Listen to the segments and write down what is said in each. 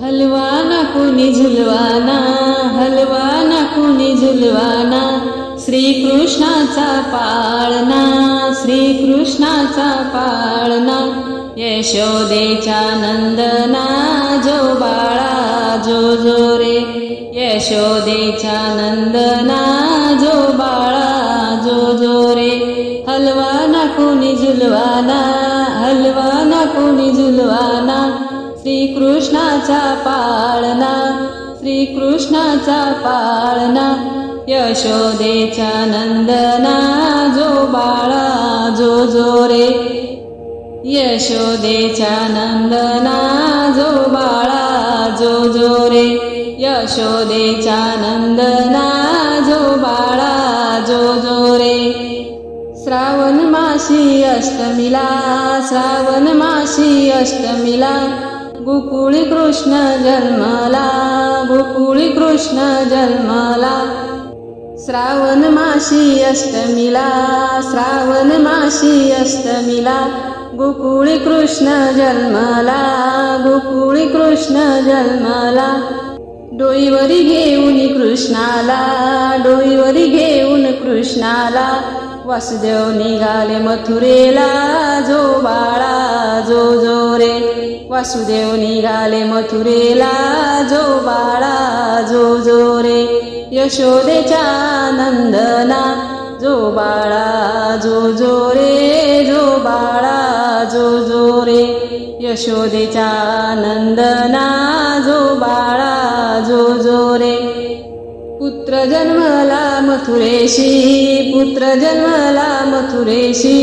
हलवाना कुणी झुलवाना हलवाना कुणी झुलवाना श्रीकृष्णाचा पाळणा श्रीकृष्णाचा पाळणा यशोदेच्या नंदना जो बाळा जो जो रे यशोदेच्या नंदना जो बाळा जो जो रे हलवाना कुणी झुलवाना हलवाना कुणी झुलवाना श्रीकृष्णाचा पाळणा श्रीकृष्णाचा पाळणा यशोदेच्या नंदना जो बाळा जो जो रे. यशोदेच्या नंदना जो बाळा जो जो रे. यशोदेच्या नंदना जो बाळा जो जो रे. श्रावण मासी अष्टमीला श्रावण मासी अष्टमीला. गोकुळी कृष्ण जन्मला गोकुळी कृष्ण जन्मला. श्रावण माशी अष्टमीला श्रावण माशी अष्टमीला गोकुळी कृष्ण जन्मला गोकुळी कृष्ण जन्मला. डोईवरी घेऊन कृष्णाला डोईवरी घेऊन कृष्णाला. वासुदेव निघाले मथुरेला. जो बाळा जो जो रे वासुदेव निघाले मथुरेला. जो बाळा जो जो रे यशोदेच्या नंदना. जो बाळा जो जो रे जो बाळा जो जो रे यशोदेच्या नंदना. जो बाळा जो जो रे पुत्र जन्मला मथुरेशी पुत्र जन्मला मथुरेशी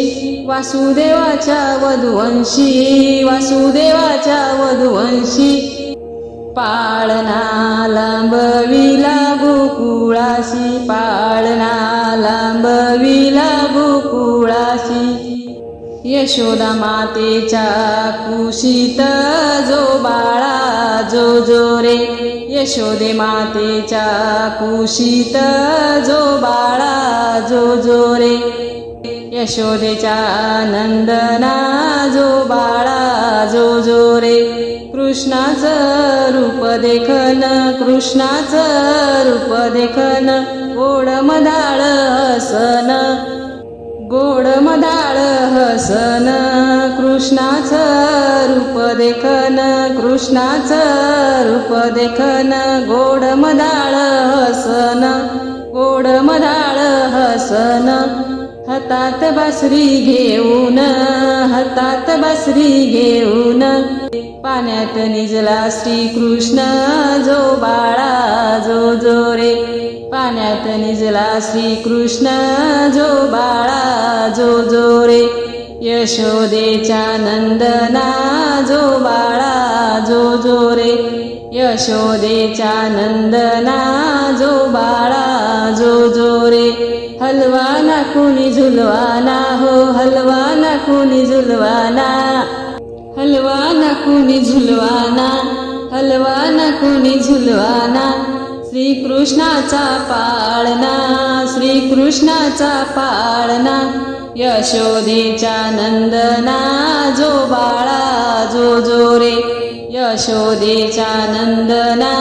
वासुदेवाच्या वधुवंशी वासुदेवाच्या वधुवंशी. पाळणा लांबविला गोकुळाशी पाळणा लांबविला गोकुळाशी. यशोदा मातेच्या कुशीत जो बाळा जो जो रे यशोदे मातेच्या कुशीत जो बाळा जो जो रे. यशोदेच्या नंदना जो बाळा जो जो रे. कृष्णाचं रूप देखन कृष्णाचं रूप देखन गोड मदाळ हसन. गोड मदाळ हसन. कृष्णाचं रूप देखन कृष्णाचं रूप देखन गोड मदाळ हसन गोड मदाळ हसन. हातात बासरी घेऊन हातात बासरी घेऊन पाण्यात निजला श्रीकृष्ण जो बाळा जो जो रे पाण्यात निजला श्रीकृष्ण जो बाळा जो जो रे यशोदेच्या नंदना जो बाळा जो जो रे. यशोदेचा नंदना जो बाळा जो जो रे. हलवाना कुणी झुलवाना हो हलवाना कुणी झुलवाना. हलवाना कुणी झुलवाना हलवाना कुणी झुलवाना. श्रीकृष्णाचा पाळणा श्रीकृष्णाचा पाळणा. यशोदेच्या नंदना जो बाळा जो जो रे यशोदेच्या नंदना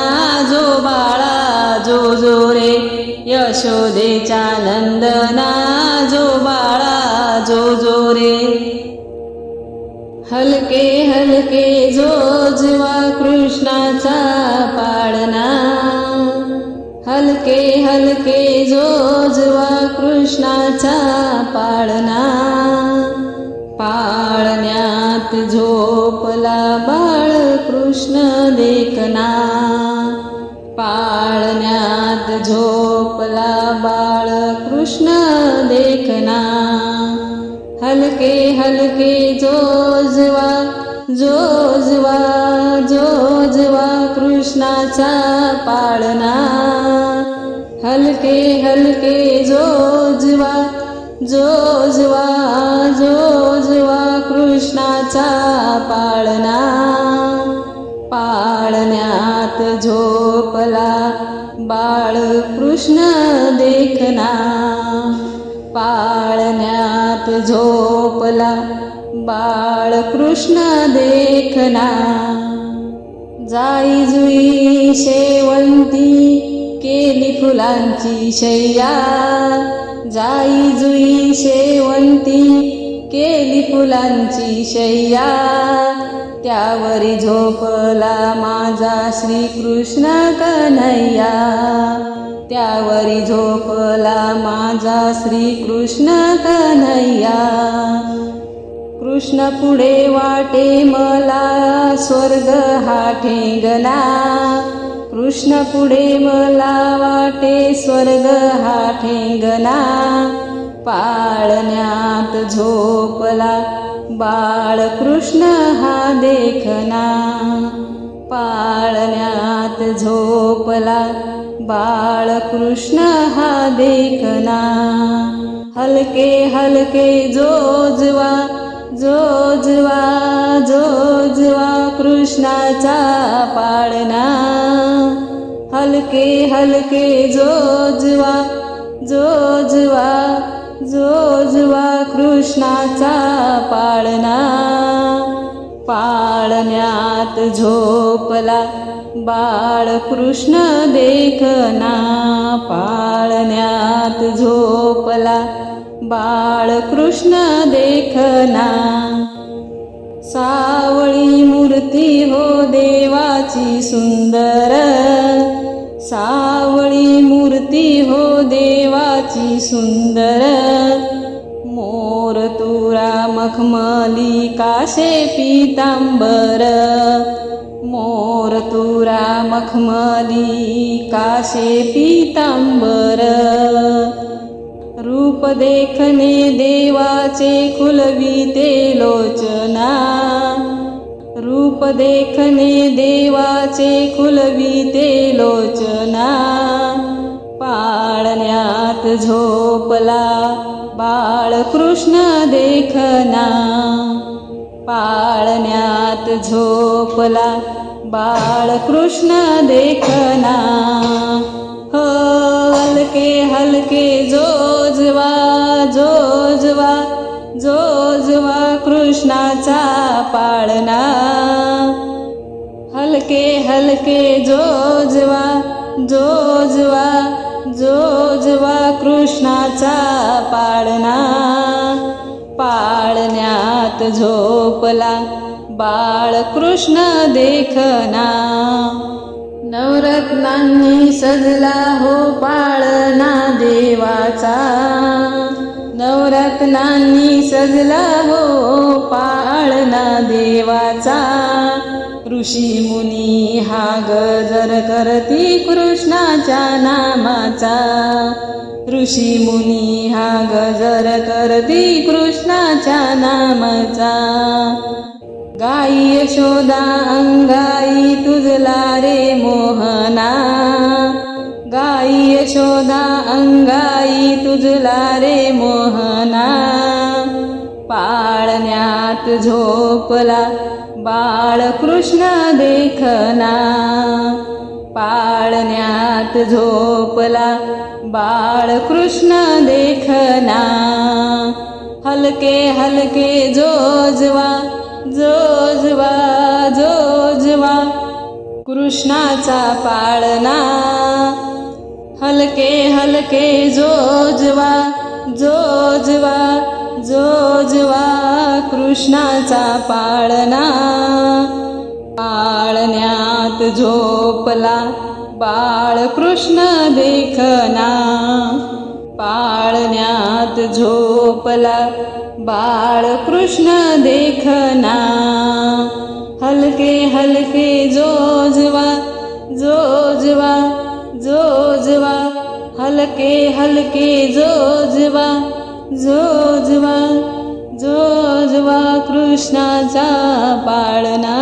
जो बाळा जो जो रे यशोदेचा नंदना जो बाळा जो जो रे हलके हलके जो जीवा हलके हलके जो जीवा कृष्णाचा पाळणा. पाळण्यात झोपला बाळ कृष्ण देखना पाळण्यात झोपला बाळ कृष्ण देखना हलके हलके जोजवा जोजवा जोजवा कृष्णाचा पाळणा. हलके हलके जोजवा जोजवा जोजवा कृष्णाचा पाळणा. पाळण्यात झोपला बाळ कृष्ण देखना. पाळण्यात झोपला बाळ कृष्ण देखना. जाई जुई शेवंती फुलांची शय्या जाई जुई शेवंती केली फुलांची शय्या त्यावरी झोपला माझा श्रीकृष्ण कन्हैया. त्यावरी झोपला माझा श्रीकृष्ण कन्हैया. कृष्ण पुढे वाटे मला स्वर्ग हा ठेंगला कृष्ण पुढे मला वाटे स्वर्ग हा ठेंगणा. पाळण्यात झोपला बाळ कृष्ण हा देखना पाळण्यात झोपला बाळ कृष्ण हा देखना हलके हलके जोजवा जोजवा जोजवा कृष्णाचा पाळणा. हलके हलके जोजवा जोजवा जोजवा कृष्णाचा पाळणा. पाळण्यात झोपला बाळ कृष्ण देखना. पाळण्यात झोपला बाळ कृष्ण देखना. सावळी मूर्ती हो देवाची सुंदर. सावळी मूर्ती हो देवाची सुंदर. मोर तुरा मखमली काशे पितांबर. मोर तुरा मखमली काशे पितांबर. रूप देखणे देवाचे खुलविते लोचना। रूप देखणे देवाचे खुलविते लोचना। पाळण्यात झोपला बाळ कृष्ण देखना। पाळण्यात झोपला बाळ कृष्ण देखना। हो हलके हलके जोजवा जोजवा जोजवा कृष्णाचा पाळणा. हलके हलके जोजवा जोजवा जोजवा कृष्णाचा पाळणा. पाळण्यात झोपला बाळ कृष्ण देखना. नवरत्नांनी सजला हो पाळणा देवाचा. नवरत्नांनी सजला हो पाळणा देवाचा. ऋषी मुनी हा गजर करती कृष्णाच्या नामाचा. ऋषी मुनी हा गजर करती कृष्णाच्या नामाचा. गाई यशोदा अंगाई तुझला रे मोहना. गाई यशोदा अंगाई तुझला रे मोहना. पाळण्यात झोपला बाळ कृष्ण देखना. पाळण्यात झोपला बाळ कृष्ण देखना. हलके हलके जोजवा जोजवा जोजवा कृष्णाचा पाळणा. हलके हलके जोजवा जोजवा जोजवा कृष्णाचा पाळणा. पाळण्यात झोपला बाळ कृष्ण देखना पाळण्यात झोपला बाळ कृष्ण देखना। हलके हलके जोजवा जोजवा जोजवा। हलके हलके जोजवा जोजवा जोजवा कृष्णाचा पाळणा